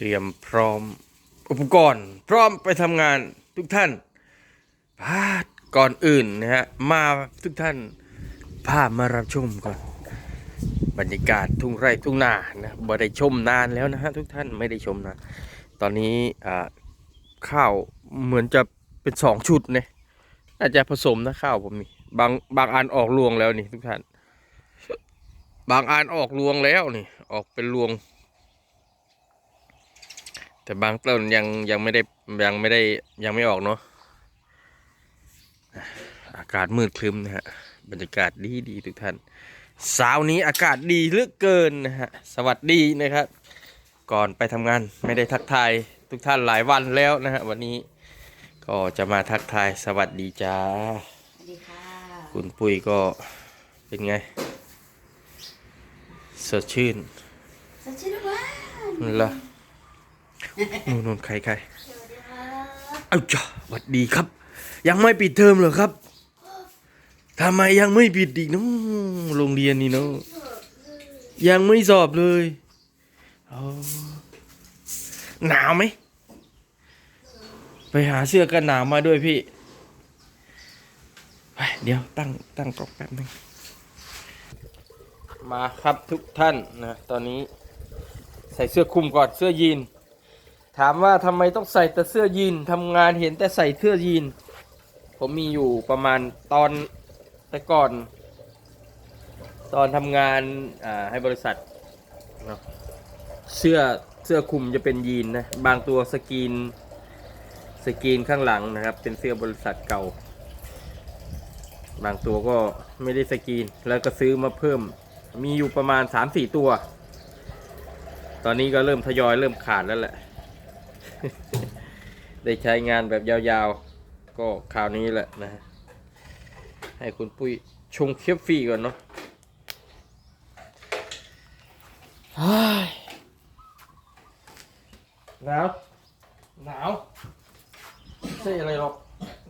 เตรียมพร้อมอุปกรณ์ พร้อมไปทำงานทุกท่านพาดก่อนอื่นนะฮะมาทุกท่านพามารับชมก่อน บรรยากาศทุ่งไร่ทุ่งนานะบ่ได้ชมนานแล้วนะฮะทุกท่านไม่ได้ชมนานตอนนี้ข้าวเหมือนจะเป็นสองชุดเนี่ยน่าจะผสมนะข้าวผมนี่บางบางอันออกรวงแล้วนี่ทุกท่าน บางอันออกรวงแล้วนี่ ออกเป็นรวง แต่บางต้นยังยังไม่ได้ยังไม่ได้ยังไม่ออกเนาะอะอากาศมืดครึ้มนะฮะบรรยากาศดีดีทุกท่านเช้านี้อากาศดีเหลือเกินนะฮะสวัสดีนะครับ ก่อนไปทำงานไม่ได้ทักทายทุกท่านหลายวันแล้วนะฮะวันนี้ก็จะมาทักทายสวัสดีจ้าสวัสดีค่ะคุณปุ้ยก็เป็นไงสดชื่นสวัสดีค่ะนั่นละ นู่นนู่นใครใครสวัสดีค่ะเอ้าจ้าสวัสดีครับ ยังไม่ปิดเทอมเหรอครับทำไมยังไม่ปิดอีกเน้องโรงเรียนนี่เนาะยังไม่สอบเลยอ๋อหนาวไหม ไปหาเสื้อกันหนาวมาด้วยพี่ไปเดี๋ยวตั้งตั้งกล้องแป๊บนึงมาครับทุกท่านนะตอนนี้ ใส่เสื้อคลุมก่อนเสื้อยีน ถามว่าทำไมต้องใส่แต่เสื้อยีนทำงานเห็นแต่ใส่เสื้อยีน ผมมีอยู่ประมาณตอนแต่ก่อน ตอนทำงานอ่าให้บริษัทเนาะเสื้อเสื้อคลุมจะเป็นยีนนะบางตัวสกรีนสกรีนข้างหลังนะครับ เป็นเสื้อบริษัทเก่า บางตัวก็ไม่ได้สกรีนแล้วก็ซื้อมาเพิ่ม มีอยู่ประมาณ 3-4 ตัว ตอนนี้ก็เริ่มทยอยเริ่มขาดแล้วแหละ ได้ใช้งานแบบยาวๆ ก็คราวนี้แหละนะฮะให้คุณปุ้ยชงเคฟฟี่ก่อนเนาะเฮ้ยหนาว หนาวไม่ใช่อะไรหรอก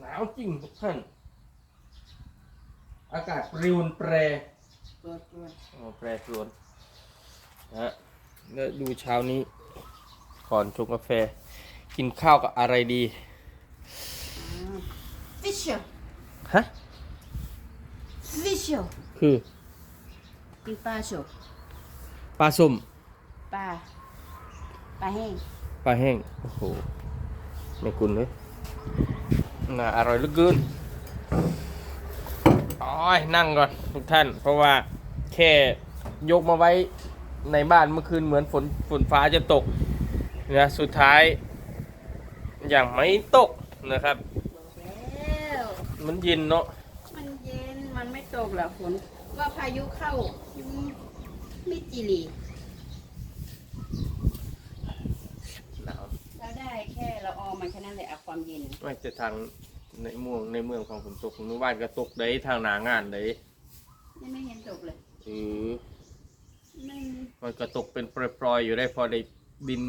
หนาวจริงทุกท่าน อากาศปริวนแปรเปิดเปิดอ๋อแปรปรวนนะฮะแล้วดูเช้านี้ ก่อนชงกาแฟ กินข้าวกับอะไรดีฟิชเชอร์ฮะฟิชเชอร์คือกินปลาโชว์ปลาส้มปลาปลาแห้งปลาแห้ง โอ้โห ไม่กุนเลยน่าอร่อยเหลือเกินโอ้ยนั่งก่อนทุกท่าน เพราะว่าแค่ยกมาไว้ในบ้านเมื่อคืนเหมือนฝนฝนฟ้าจะตกนะสุดท้าย อย่างไม่ตกนะครับบอกแล้วมันเย็นเนาะมันเย็นมันไม่ตกหรอกฝนว่าพายุเข้ามิจิลีหนาวเราได้แค่เราออมมันแค่นั้นแหละเอาความเย็นไม่จะทางในเมืองในเมืองของฝนตกหมู่บ้านก็ตกได้ทางหนางานได้นี่ไม่เห็นตกเลยเออไม่มันก็ตกเป็นปล่อยๆอยู่ได้พอได้ดิน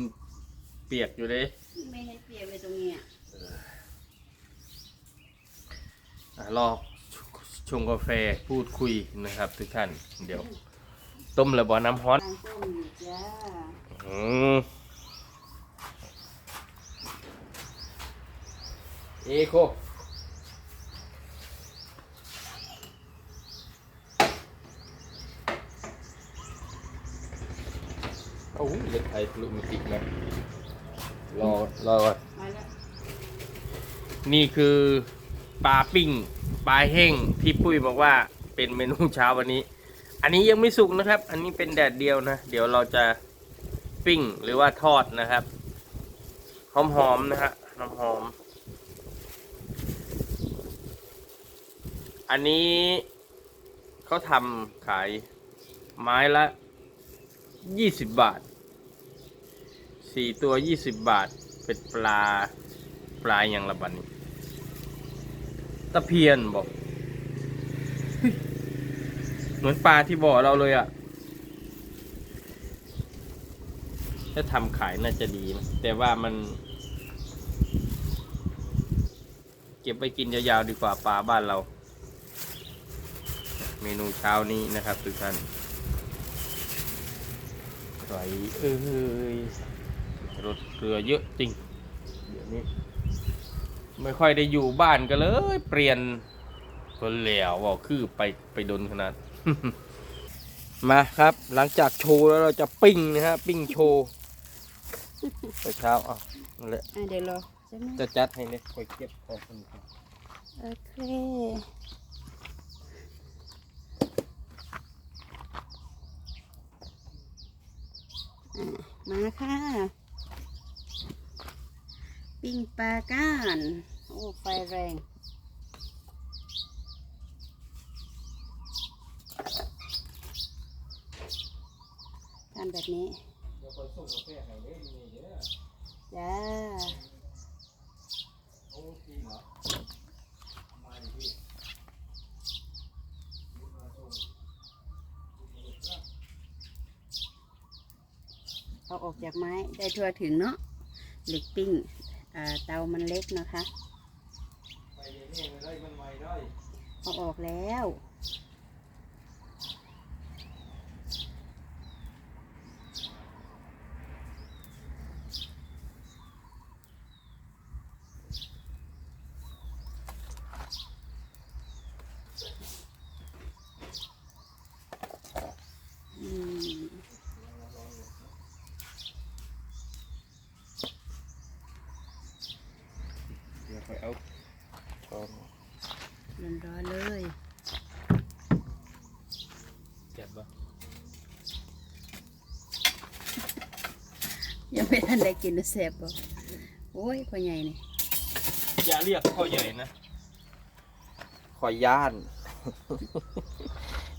เปียกอยู่เลยไม่เห็นเปียกเลยตรงเนี้ยอะรอชงกาแฟพูดคุยนะครับ ทุกท่าน เดี๋ยว ต้มระบอน้ำฮ้อนทางต้มอยู่จ้าอืมเอโคโอ้ยเล็กไทยลูกมิติกนะ รอรอก่อนนี่คือปลาปิ้งปลาแห้งที่ปุ้ยบอกว่าเป็นเมนูเช้าวันนี้ อันนี้ยังไม่สุกนะครับ อันนี้เป็นแดดเดียวนะ เดี๋ยวเราจะปิ้งหรือว่าทอดนะครับ หอมๆนะฮะน้ำหอม อันนี้เขาทำขายไม้ละยี่สิบบาท สี่ตัวยี่สิบบาท เป็นปลาปลาอย่างละบัดนี้ ตะเพียนบอกเฮ้ยเหมือนปลาที่บ่อเราเลยอะ่ะ ถ้าทำขายน่าจะดีนะ แต่ว่ามัน เก็บไปกินยาวๆดีกว่าปลาบ้านเรา เมนูเช้านี้นะครับทุกท่านไหวเอ้ย รถเรือเยอะจริง เดี๋ยวนี้ ไม่ค่อยได้อยู่บ้านกันเลย เปลี่ยนคนแล้วว่าคือไปไปโดนขนาด มาครับ หลังจากโชว์แล้วเราจะปิ้งนะฮะ ปิ้งโชว์ไปเช้าอะนั่นแหละอะเดี๋ยวรอใช่ไหมจะจัดให้เนี่ยคอยเก็บของคนอื่นโอเคอะมาค่ะ ปิ้งปลาก้าน โอ้ ไฟแรงทำแบบนี้ย่าเอจ้าโอ้จริงเอาออกจากไม้ได้ทั่วถึงเนาะเหล็กปิ้ง เตามันเล็กนะคะเอาออกแล้ว อืม เดี๋ยวคอยเอาช้อน ร้อนๆเลย เก็บบ่ ยังไม่ทันได้กินเลยแซ่บบ่โอ้ยพ่อใหญ่นี่อย่าเรียกพ่อใหญ่นะคอยย่าน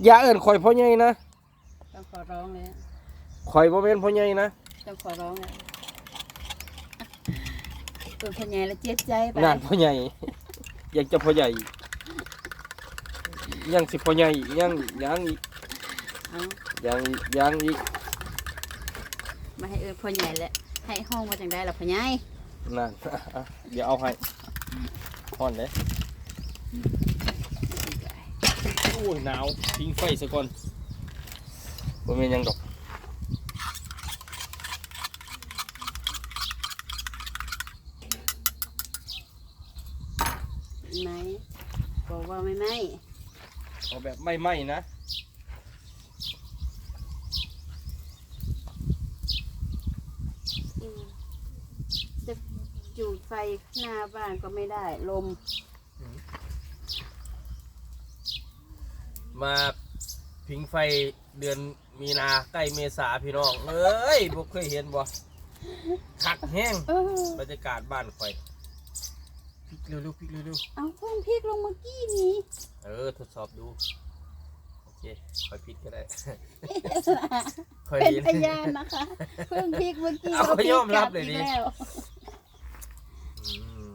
อย่าเอิ้นคอยพ่อใหญ่นะต้องขอร้องเลยอะคอยบ่เป็นพ่อใหญ่นะต้องขอร้องเลยเป็นพ่อใหญ่แล้วเจ็บใจไปงานพ่อใหญ่ อยากจะพ่อใหญ่ ยังสิพ่อใหญ่ยังยังอีกเอายังอีกยังอีก มาให้เอิญพ่อใหญ่แหละให้ห้องมาจังได้ล่ะพ่อใหญ่นั่นเดี๋ยวเอาให้ห่อนเลยโอ้ยหนาวทิ้งไฟซะก่อนบ่แม่นหยังดอกไหนบอกว่าไม่ไหมเอาแบบไม่ไหม้นะ อืมจะ จูดไฟหน้าบ้านก็ไม่ได้ ลม มาผิงไฟเดือนมีนาใกล้เมษาพี่น้องเอ้ยบ่เคยเห็นบ่คักแห้งเออบรรยากาศบ้านข่อยพลิกเร็วๆพลิกเร็วเอาเพิ่งพริกลงเมื่อกี้นี้ๆเออทดสอบดูโอเคค่อยพลิกก็ได้ค่อยเป็นเห็นพยานนะคะ เพิ่งพริกเมื่อกี้เอาก็พริกยอมรับกเลยดิอีกแล้ว อืมอืม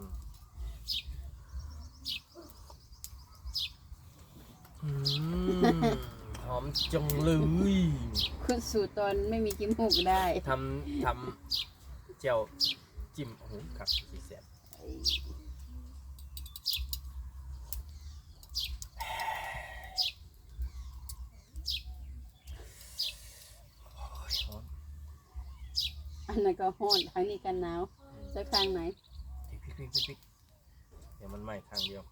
หอมจังเลยคุณสู่ตอนไม่มีกิมมูกได้ทำทำเจียวจิ้มโอ้โหครับสีแสบโอ้ยหอมอันนั้นก็ห้อนทางนี้กันหนาวแล้วทางไหนพริกพริกพริกพริกเดี๋ยวมันไหม้ข้างเดียว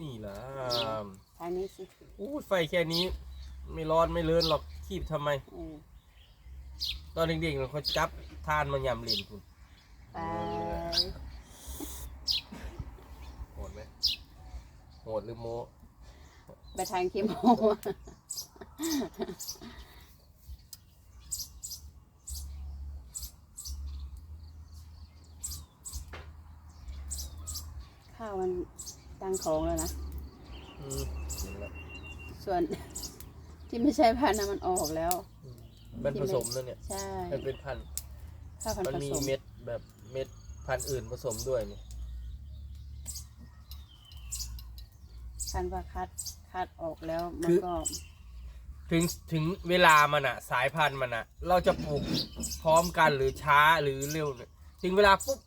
นี่ล่ะทางนี้สิอู้ไฟแค่นี้ ไม่ร้อนไม่เลินหรอกคีบทำไม เออตอนเด็กๆเขาจับทานมายำเล่นคุณไปโหดไหมโหดหรือโมไปทางเคมโมข้าวมัน ตั้งของแล้วนะ อืมเห็นแล้วส่วน ที่ไม่ใช่พันธุ์นะมันออกแล้ว มันผสมนั่นเนี่ย ใช่มันเป็นพันธุ์ข้าวพันมันธุ์ผมีสมเม็ดแบบเม็ดพันธุ์อื่นผสมด้วยนี่พันธุ์ว่าคัดคัดออกแล้วมันก็ถึงถึงเวลามันอะสายพันธุ์มันอะเราจะปลูกพร้อมกันหรือช้าหรือเร็วเนี่ยถึงเวลาปุ๊บ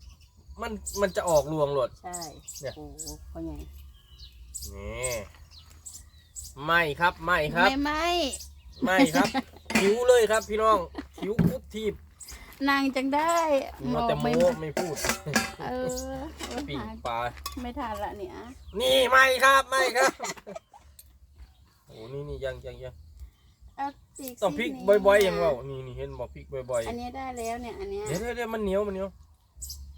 มันมันจะออกรวงหลด ใช่เนี่ย โอ้โหพ่อใหญ่นี่ไม่ครับไม่ครับ ไม่ไม่ไม่ครับคิ้วเลยครับพี่น้องคิ้วพุททีบนางจังได้มัวแต่ไม่โม้ไม่พูดเออปิ้งหาปลาไม่ทานละเนี่ยนี่ไม่ครับไม่ครับโอ้นี่นี่ยังยังยังเอาปีกต้องพริกซีนี้บ่อยๆอย่างว่านี่นี่เห็นบอกพริกบ่อยอันนี้ได้แล้วเนี่ย อันเนี้ยๆเดี๋ยวเดี๋ยวเดี๋ยวมันเหนียวมันเหนียว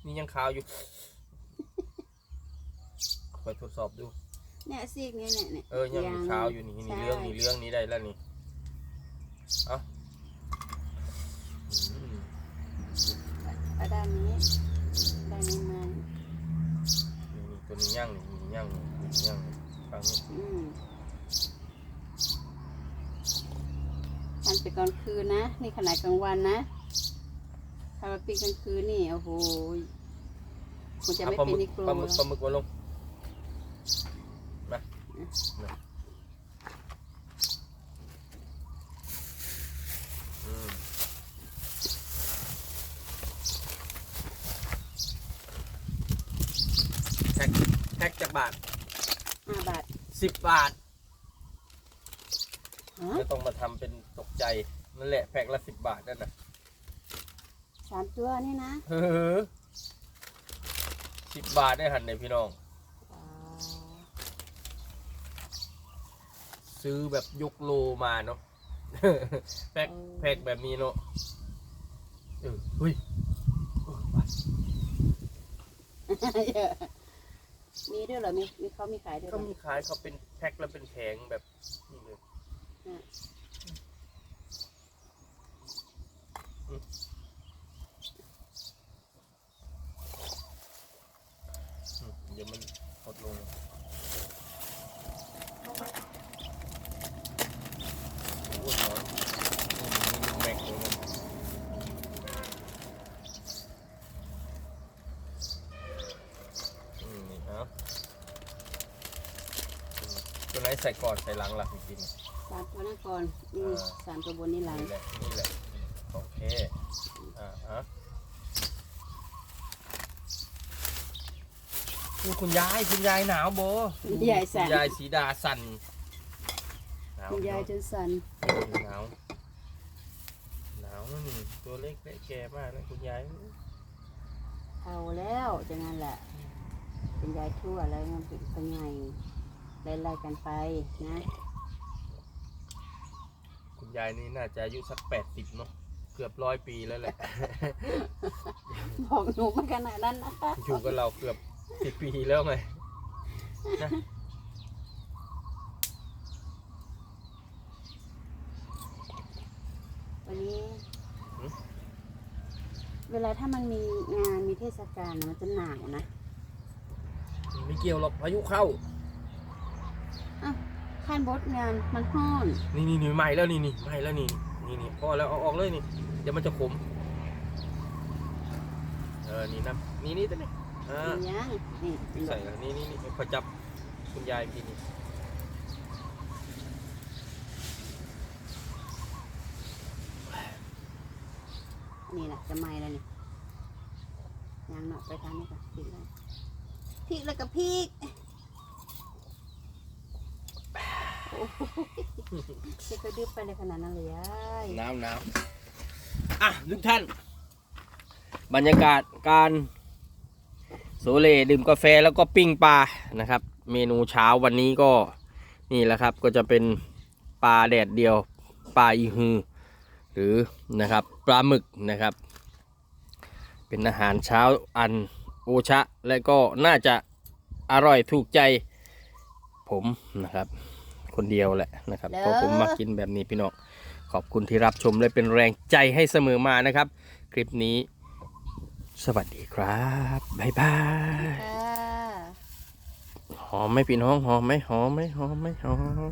นี่ยังขาวอยู่คอยทดสอบดู เนี่ยซีกเนี้ยเนี่ยเนี่ยเออยังมีขาวอยู่นี่นี่ใช่เรื่องนี่เรื่องนี้ได้แล้วนี่เอาอืมเอาด้านนี้ด้านนี้มันนี่นี่ตัวนี้ย่างนี่นี่ย่างนี่นี่ย่างนี่ฟังนี่อืมทานไปกลางคืนนะ นี่ขนาดกลางวันนะถ้ามาปีกลางคืนนี่โอ้โห มันจะไม่เอาปลาหเป็มึนกนิโครปลาหมึกปลาหมึกมาลงมามาอืมแพ็คแพ็คจากบาทห้าบาทสิบบาทฮะไม่ต้องมาทำเป็นตกใจ นั่นแหละแพ็คละสิบบาทนั่นน่ะสามตัวนี่นะเฮ้อ สิบบาทได้หันเลยพี่น้อง อ๋อซื้อแบบยกโลมาเนาะ แพ็คแพ็คแบบนี้เนาะเออเฮ้ยเออว่ะมีด้วยเหรอมีมีเขามีขายด้วยเหรก็อมีขายเขาเป็นแพ็คแล้วเป็นแผงแบบนี่เลย อะ อืมเดี๋ยวมันลดลงโอ้ยร้อนนี่มันแม็กเลยนะอืมนี่ครับตัวไหน ใส่ก่อนใส่หลังล่ะพี่กินสามตัวนั่นก่อนนี่อ่าสามตัวบนนี่หลังนี่แหละนี่แหละโอเคอ่าฮะอู้คุณยายคุณยายหนาวโบคุณยายสั่นคุณยายสีดาสั่นหนาวคุณยายจนสันหนาวหนาวนี่ตัวเล็กเล็กแก่มากนะคุณยายเอาแล้วจะงั้นแหละเป็นยายทั่วแล้วมันเป็นเป็นไง ไล่ๆกันไปนะ คุณยายนี่น่าจะอายุสักแปดสิบเนาะเกือบร้อยปีแล้วแหละ บอกหนูมาขนาดนั้นนะคะอยู่กับเราเกือบสิบปีแล้วไงนะวันนี้เวลาถ้ามันมีงานมีเทศกาลน่ะมันจะหนาวนะ ไม่เกี่ยวหรอกพายุเข้า อ้าวขั้นบดงานมันห้อนนี่นี่นี่ใหม่แล้วนี่นี่ใหม่แล้วนี่นี่นี่พอแล้วเอาออกเลยนี่ เดี๋ยวมันจะขม เออ นี่นะนี่นี่ตัวนี้อ่ามียังนี่เป็นแบใส่บแล้วนี่นี่นี่พอจับคุณยายพี่นี่นี่แหละจะไหม้แล้วนี่ยังเนาะไปทางนี้ก่อนพริกแล้วพริกแล้วก็พริก โอ้โหจะไปดื้อไปเลยขนาดนั้นเลยยายหนาวหนาวอะทุกท่าน บรรยากาศการโซเลดื่มกาแฟแล้วก็ปิ้งปลานะครับ เมนูเช้าวันนี้ก็นี่แหละครับก็จะเป็นปลาแดดเดียวปลาอีฮือ หรือนะครับปลาหมึกนะครับ เป็นอาหารเช้าอันโอชะ และก็น่าจะอร่อยถูกใจผมนะครับ คนเดียวแหละนะครับเพราะผมมากินแบบนี้พี่น้องขอบคุณที่รับชมและเป็นแรงใจให้เสมอมานะครับ คลิปนี้ สวัสดีครับบ๊ายบายค่ะหอมไหมพี่น้องหอมไหมหอมไหมหอมไหมหอม